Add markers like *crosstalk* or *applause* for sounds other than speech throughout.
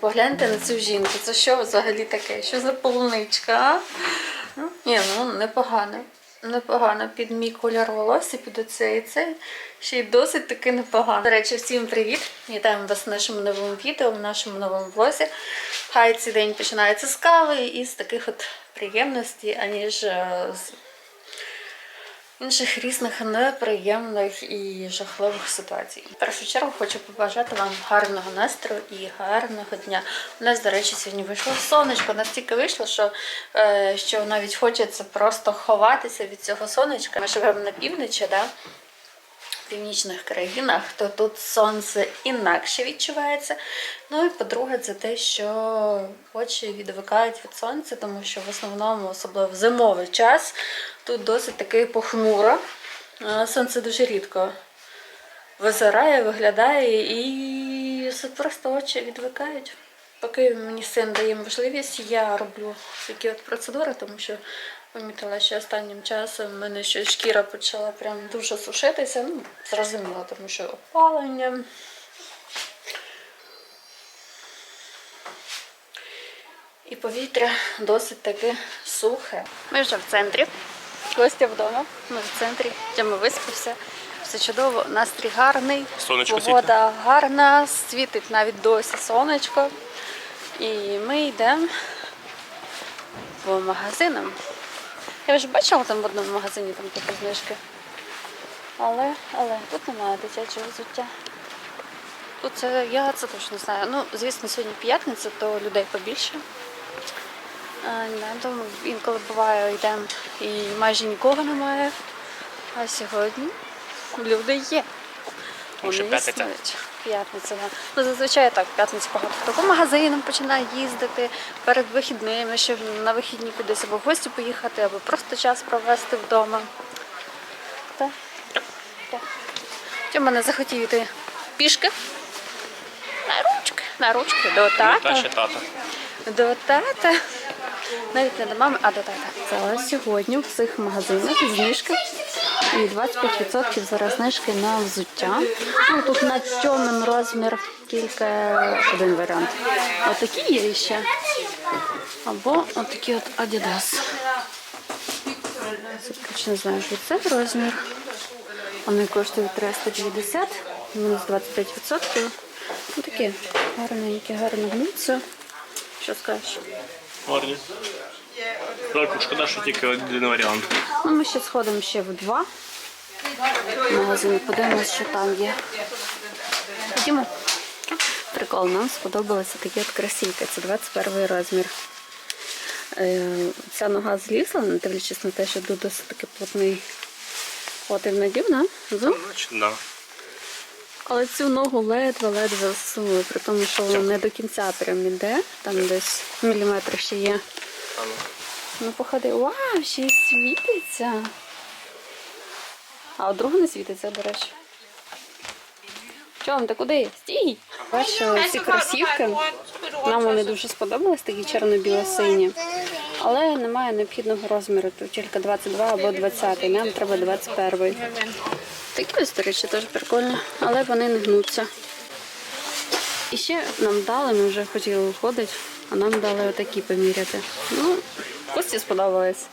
Погляньте на цю жінку. Це що взагалі таке? Що за полуничка? Ні, ну непогано. Непогано під мій кольор волосся, під оцей і цей. Ще й досить таки непогано. До речі, всім привіт! Вітаємо вас в нашому новому відео, в нашому новому влозі. Хай цей день починається з кави і з таких от приємностей, аніж е, з інших різних неприємних і жахливих ситуацій. В першу чергу хочу побажати вам гарного настрою і гарного дня. У нас, до речі, сьогодні вийшло сонечко. Настільки вийшло, що, е, що навіть хочеться просто ховатися від цього сонечка. Ми живемо на півночі, да? Північних країнах, то тут сонце інакше відчувається. Ну і по-друге, це те, що очі відвикають від сонця, тому що в основному, особливо в зимовий час, тут досить таки похмуро. Сонце дуже рідко визирає, виглядає і просто очі відвикають. Поки мені син дає можливість, я роблю такі от процедури, тому що помітила, що останнім часом в мене ще шкіра почала прям дуже сушитися. Ну, зрозуміло, тому що опалення. І повітря досить таки сухе. Ми вже в центрі. Костя вдома. Ми в центрі. Тьома виспався. Все чудово, настрій гарний, Сонечко погода гарна, світить навіть досі сонечко. І ми йдемо по магазинам. Я вже бачила там в одному магазині там такі знижки. Але, але тут немає дитячого взуття. Тут це я це точно знаю. Ну, звісно, сьогодні п'ятниця, то людей побільше. А, тому інколи буває, йдемо і майже нікого немає. А сьогодні люди є. Вони існують. П'ятниця, да. Ну, зазвичай так, в п'ятницю багато хто по магазинам починає їздити перед вихідними, щоб на вихідні кудись або в гості поїхати, або просто час провести вдома. Так. Так. Тьома не захотів йти пішки. На ручки, на ручки, до Ну, та тата. ще тата. До тата. Навіть не до мами, а до тата. Це сьогодні в цих магазинах знижки. І 25% зараз знижки на взуття. Ну, тут на тьомим розмір тільки один варіант. Отакі є ще. Або отакі от Adidas. Це точно знаю, що це розмір. Вони коштують 350, мінус 25%. Ну, такі гарненькі, гарно гнуться. Що скажеш? Гарні. Так, шкода, що тільки один варіант. Ну, ми ще сходимо ще в два магазини, подивимось, що там є. Ходімо. Прикол, нам сподобалися такі от красивки. Це 21 розмір. Е, Ця нога злізла, не дивлячись на те, що тут досить таки плотний отив надів, да? Зум? Да. Але цю ногу ледве-ледве засунули, при тому, що воно не до кінця прям іде, там десь міліметр ще є. Ну. Походи, вау, ще й світиться. А от друга не світиться, до речі. Чом, ти куди? Стій! Бачу, ці кросівки. Нам вони дуже сподобались, такі чорно-біло-сині. Але немає необхідного розміру. Тут тільки 22 або 20. Нам треба 21. Такі ось, до речі, теж прикольно, але вони не гнуться. І ще нам дали, ми вже хотіли виходити, а нам дали отакі поміряти. Ну, Кості сподобалось.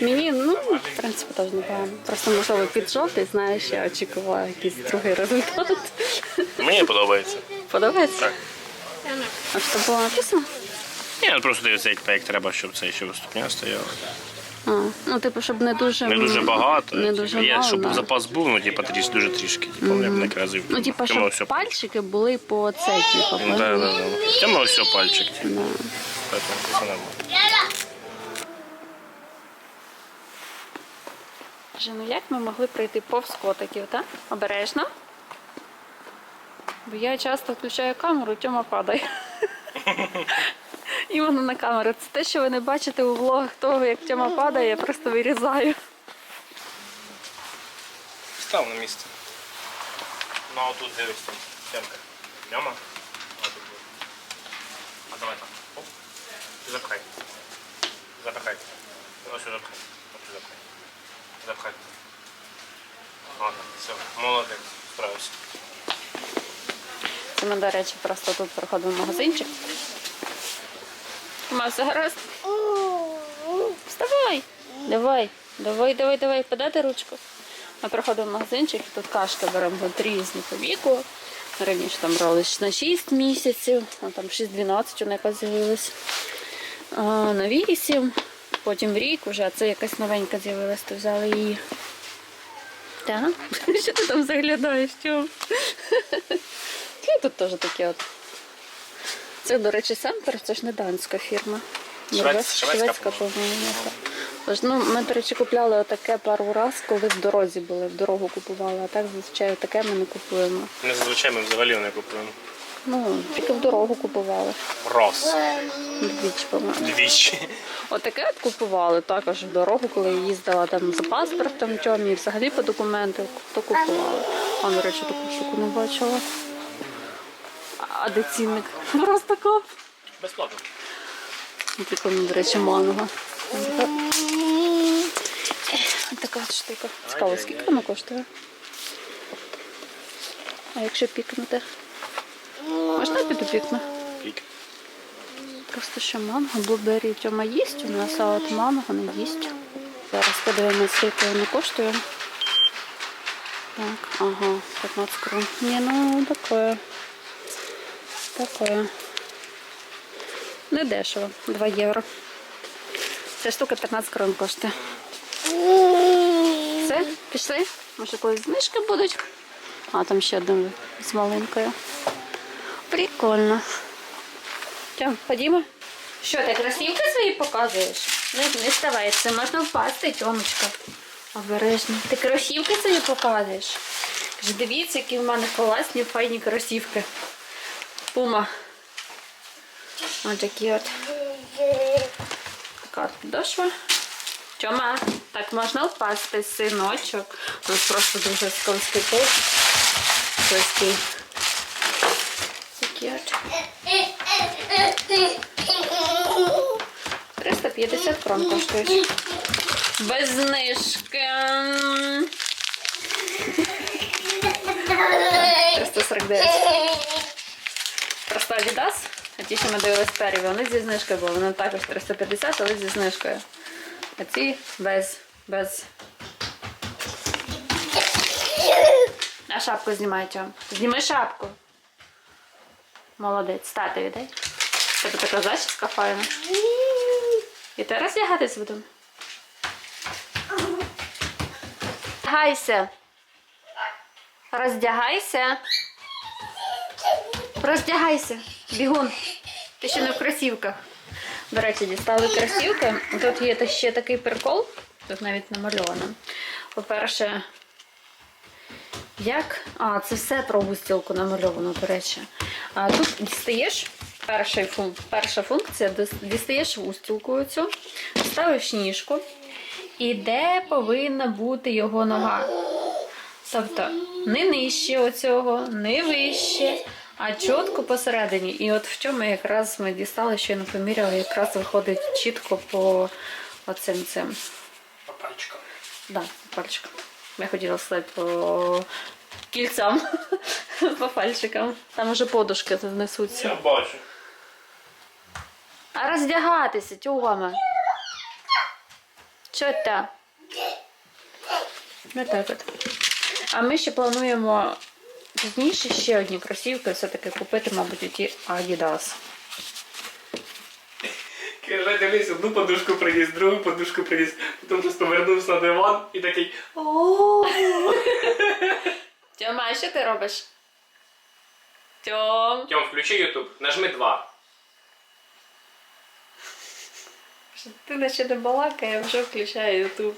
Мені, ну, в принципі, теж непогано. Просто можливо під жовтий, знаєш, я очікувала якийсь другий результат. Мені подобається. Подобається? Так. А що було написано? Ні, просто дивиться, як, як треба, щоб це ще ступня стояла. А, ну, типу, щоб не дуже Не дуже багато. Не типу, дуже є, мало, щоб да. запас був, ну, типу, тріш, дуже трішки. Типу, mm не красив. Ну, типу, щоб все. пальчики були по цей, типу. Ну, да, да, да. Все пальчик. Типу. Да. Поэтому все нормально. Каже, ну як ми могли пройти повз котиків, так? Обережно. Бо я часто включаю камеру, Тьома падає. Іменно на камеру. Це те, що ви не бачите у влогах того, як Тьома падає, я просто вирізаю. Став на місце. Ну, а тут дивись там. Тьома? А. Запхай. Ось сюди запхай. Ось запхай. Запхай. Ладно, все, молодець, справився. Це ми, до речі, просто тут проходимо магазинчик. Ма, все гаразд? Вставай! Давай, давай, давай, давай, подати ручку. Ми проходимо в магазинчик, тут кашки беремо от різні по віку. Раніше там брали на 6 місяців, а там 6-12 вона якась з'явилась. На 8, потім в рік вже, а це якась новенька з'явилась, то взяли її. Так? *laughs* Що ти там заглядаєш? Чому? *laughs* Ну, тут теж таке от. Це, до речі, Семпер, це ж не данська фірма. Шведська, шведська. Тож, ну, ми, до речі, купляли отаке пару раз, коли в дорозі були, в дорогу купували, а так зазвичай таке ми не купуємо. Не зазвичай ми взагалі не купуємо. Ну, тільки в дорогу купували. Рос. Двічі, по-моєму. Двічі. Отаке от купували також в дорогу, коли я їздила там за паспортом, чом і взагалі по документах, то купували. А, до речі, таку штуку не бачила. А де цінник? Просто коп. Безплатно. Прикольно, до речі, манго. Ось така от штука. Цікаво, скільки вона коштує? А якщо пікнути? Пікну? Пік. Просто що манго, блубері тьома їсть у нас, а от манго не їсть. Зараз подивимося, скільки воно коштує. Так, ага, 15 крон. Ні, ну таке. Таке. Не дешево, 2 євро. Ця штука 15 крон коштує. Все, пішли? Може колись знижки будуть? А, там ще один з маленькою. Прикольно. Тьом, ходімо. Що, ти кросівки свої показуєш? Не, не ставай, це можна впасти, Тьомочка. Обережно. Ти кросівки свої показуєш? Каже, дивіться, які в мене класні, файні кросівки. Пума. Ось такі от. Така от підошва. Тьома, так можна впасти, синочок. Тут просто дуже скользкий пол. Скользкий. Такі 350 крон коштують. Без знижки. 349. Просто Adidas. А ті, що ми дивились перві, вони зі знижкою були. Вони також 350, але зі знижкою. А ці без. без. А шапку знімай, Зніми шапку. Молодець. Татові дай. Тебе така зачіска файна. І ти роздягатись будемо? Роздягайся. Роздягайся. Роздягайся. Бігун. Ти ще не в кросівках. До речі, дістали кросівки. Тут є ще такий прикол. Тут навіть намальовано. По-перше, як. А, це все про густілку намальовано, до речі. А, тут дістаєш. Перший фун... Перша функція дістаєш устілкою цю, ставиш ніжку, і де повинна бути його нога. Тобто не нижче оцього, не вище, а чітко посередині. І от в чому якраз ми дістали, що я не поміряла, якраз виходить чітко по оцим цим. По пальчикам. Да, пальчикам. Я хотіла сказати по кільцям, *laughs* по пальчикам. Там уже подушки несуться. Я бачу. А роздягатися, тюгами. Що та? Не так от. А ми ще плануємо пізніше ще одні кросівки все-таки купити, мабуть, оті Adidas. Каже, дивись, одну подушку приніс, другу подушку приніс, потім просто вернувся на диван і такий. *laughs* Тьома, а що ти робиш? Тьом. Тьом, включи Ютуб, нажми 2. Ти наче не балакає, а вже включає Ютуб.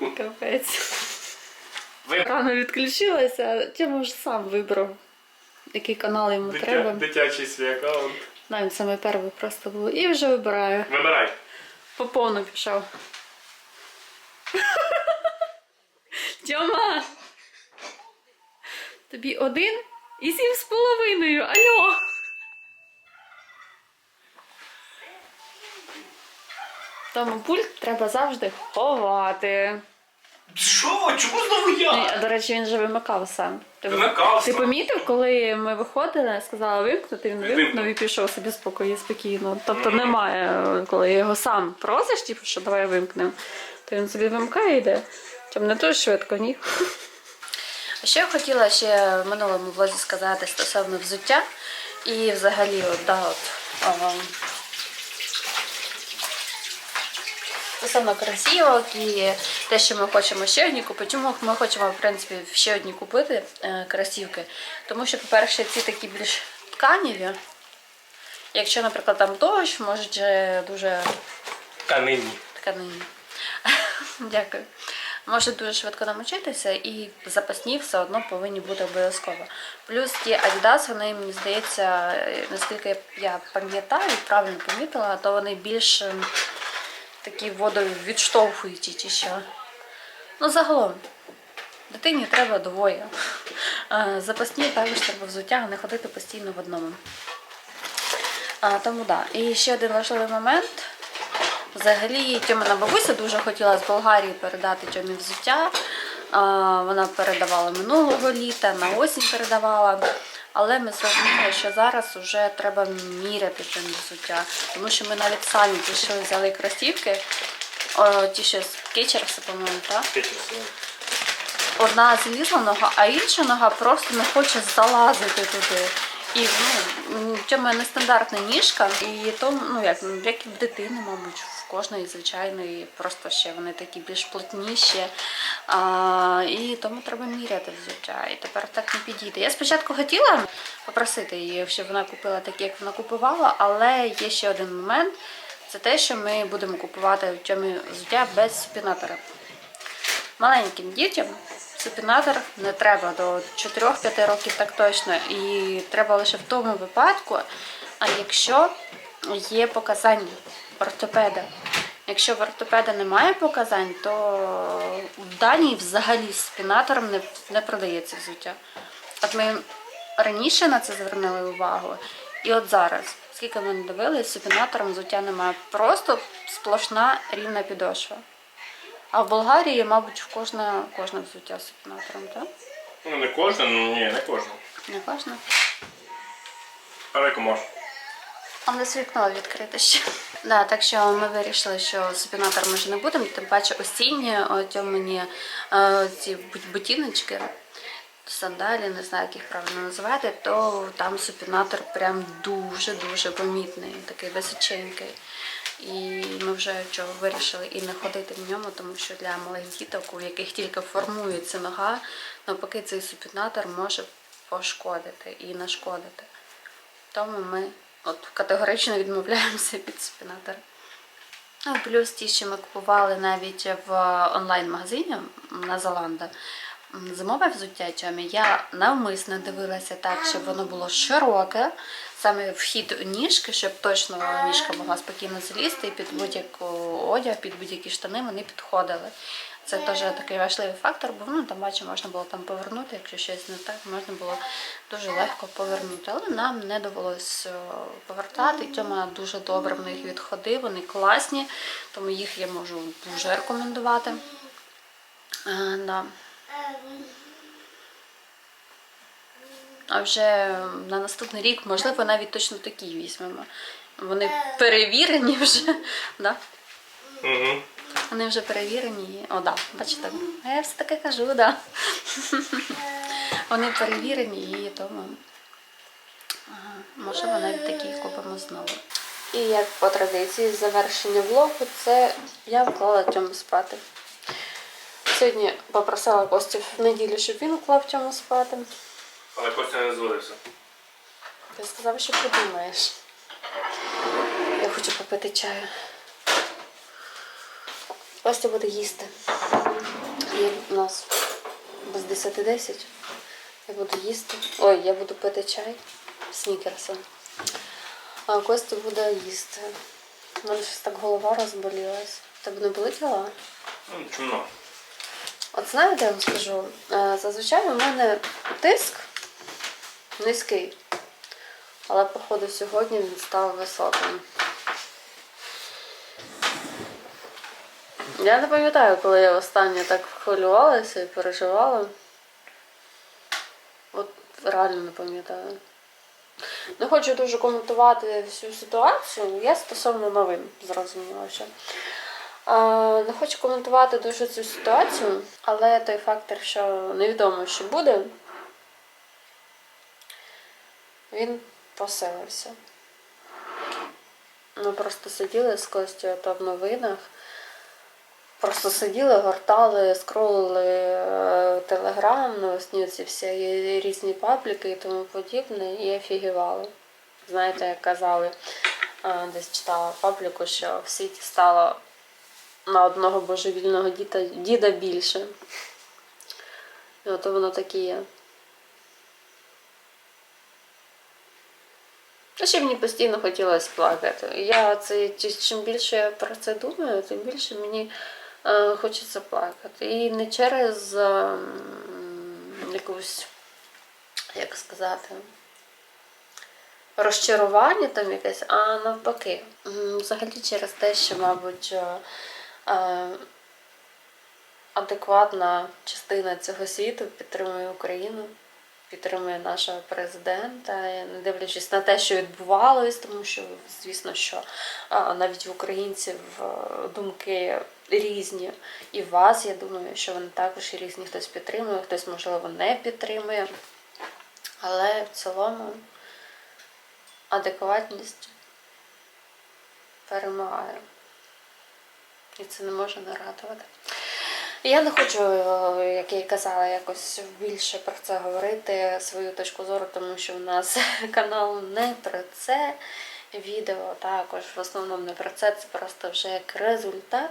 *laughs* Капець. Ви Рано відключилася, а Тьома вже сам вибрав, який канал йому дитя... треба. дитячий свій аккаунт. Навіть саме перший просто було. І вже вибираю. Вибирай. По повну пішов. Тьома! Тобі один і сім з половиною. Альо! Тому пульт треба завжди ховати. Що? Чому знову я? Ну, до речі, він же вимикав сам. Ти, Вимикав ти помітив, коли ми виходили, сказала вимкнути, він вимкнув і пішов собі спокійно, спокійно. Тобто немає, коли його сам просиш, типу, що давай вимкнемо, то він собі вимкає і йде. Чим не дуже швидко, ні. А що я хотіла ще в минулому влозі сказати стосовно взуття і взагалі, от, да, от, ага, стосовно кросівок і те, що ми хочемо ще одні купити. Чому ми хочемо, в принципі, ще одні купити е, кросівки? Тому що, по-перше, ці такі більш тканіві. Якщо, наприклад, там дощ, можуть же дуже Тканині. тканині. *laughs* Дякую. Може дуже швидко намочитися і запасні все одно повинні бути обов'язково. Плюс ті Adidas, вони, мені здається, е, наскільки я пам'ятаю, правильно помітила, то вони більш ем, такі водовідштовхуючі чи що. Ну, загалом, дитині треба двоє. Е, Запасні також треба взуття, а не ходити постійно в одному. А, тому так. Да. І ще один важливий момент. Взагалі, Тьомина бабуся дуже хотіла з Болгарії передати Тьомі взуття. Вона передавала минулого літа, на осінь передавала. Але ми зрозуміли, що зараз вже треба міряти Тьомі взуття. Тому що ми навіть самі пішли, взяли кросівки, о, ті, що з Кетчерса, по-моєму, так? одна злізла нога, а інша нога просто не хоче залазити туди. І ну, в цьому нестандартна ніжка, і то, ну як, як і в дитини, мабуть, кожної звичайної, просто ще вони такі більш плотніші. А, і тому треба міряти взуття. І тепер так не підійде. Я спочатку хотіла попросити її, щоб вона купила такі, як вона купувала, але є ще один момент. Це те, що ми будемо купувати в цьому взуття без спінатора. Маленьким дітям супінатор не треба до 4-5 років так точно. І треба лише в тому випадку, а якщо є показання ортопеда. Якщо в ортопеда немає показань, то в Данії взагалі з спінатором не, не продається взуття. От ми раніше на це звернули увагу, і от зараз, скільки ми не дивилися, з супінатором взуття немає. Просто сплошна рівна підошва. А в Болгарії, мабуть, в кожне, кожне взуття з супінатором, так? Ну не кожна, ну ні, не кожна. Не кожне. Але комож. А нас вікно відкрите ще. Да, так що ми вирішили, що супінатор ми вже не будемо, тим паче осінні, мені е, ці бут- ботиночки, сандалі, не знаю, як їх правильно називати, то там супінатор прям дуже-дуже помітний, такий височенький. І ми вже чого вирішили і не ходити в ньому, тому що для малих діток, у яких тільки формується нога, навпаки, цей супінатор може пошкодити і нашкодити. Тому ми от категорично відмовляємося від спінатора. Ну, плюс ті, що ми купували навіть в онлайн-магазині на Золанда. Зимове взуття чомі я навмисно дивилася так, щоб воно було широке, саме вхід ніжки, щоб точно ніжка могла спокійно залізти і під будь-яку одяг, під будь-які штани вони підходили. Це теж такий важливий фактор, бо ну, там бачу, можна було там повернути, якщо щось не так, можна було дуже легко повернути. Але нам не довелось е, повертати. Тьома дуже добре в них відходив, вони класні, тому їх я можу дуже рекомендувати. Е, да. А вже на наступний рік, можливо, навіть точно такі візьмемо. Вони перевірені вже. Да? Угу. Вони вже перевірені. О, да, бачите, а я все таки кажу, да. Вони перевірені і тому ага, можливо навіть такі купимо знову. І як по традиції завершення влогу, це я вклала Тьому спати. Сьогодні попросила Костю в неділю, щоб він вклав Тьому спати. Але Костя не зводився. Ти сказав, що подумаєш. Я хочу попити чаю. Костя буде їсти. І у нас без 10-10. Я буду їсти. Ой, я буду пити чай снікерса. А Костя буде їсти. У мене щось так голова розболілась. Тебе не болить голова? Ну, чумно. От знаєте, я вам скажу, е, зазвичай у мене тиск низький, але походу сьогодні він став високим. Я не пам'ятаю, коли я останнє так хвилювалася і переживала. От реально не пам'ятаю. Не хочу дуже коментувати всю ситуацію. Я стосовно новин зрозуміла. А, не хочу коментувати дуже цю ситуацію, але той фактор, що невідомо, що буде, він посилився. Ми просто сиділи з Костю то в новинах. Просто сиділи, гортали, скролили е, телеграм, новосні ці всі різні пабліки і тому подібне, і офігівали. Знаєте, як казали, е, десь читала пабліку, що в світі стало на одного божевільного діда, діда більше. І от воно так і є. А ще мені постійно хотілося плакати. Я це чим більше я про це думаю, тим більше мені хочеться плакати. І не через е, якусь, як сказати, розчарування там якесь, а навпаки. Взагалі через те, що, мабуть, е, е, адекватна частина цього світу підтримує Україну підтримує нашого президента, не дивлячись на те, що відбувалось, тому що, звісно, що навіть в українців е, думки різні. І вас, я думаю, що вони також різні. Хтось підтримує, хтось, можливо, не підтримує. Але в цілому адекватність перемагає. І це не може не радувати. Я не хочу, е, як я казала, якось більше про це говорити, свою точку зору, тому що в нас *laughs* канал не про це. Відео також в основному не про це, це просто вже як результат.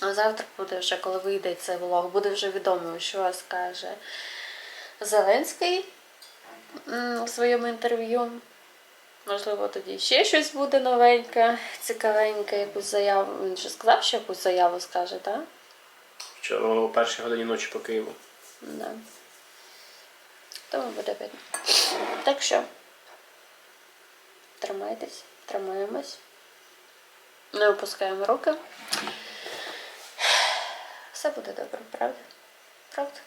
А завтра буде вже, коли вийде цей влог, буде вже відомо, що скаже Зеленський у своєму інтерв'ю. Можливо, тоді ще щось буде новеньке, цікавеньке, якусь заяву. Він же сказав, що якусь заяву скаже, так? Вчора о першій годині ночі по Києву. Да. Тому буде видно. Так що, тримайтесь, тримаємось. Не опускаємо руки. Все буде добре, правда? Правда?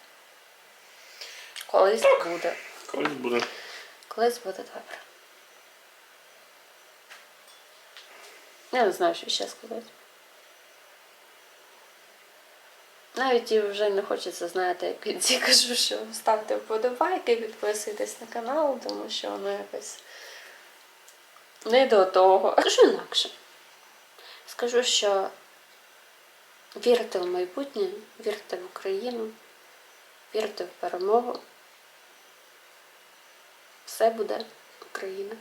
Колись буде. Колись буде. Колись буде добре. Я не знаю, що ще сказати. Навіть і вже не хочеться знати, як кінці кажу, що ставте вподобайки, підписуйтесь на канал, тому що воно якось не до того. Скажу інакше. Скажу, що вірте в майбутнє, вірте в Україну, вірте в перемогу. Все буде Україна.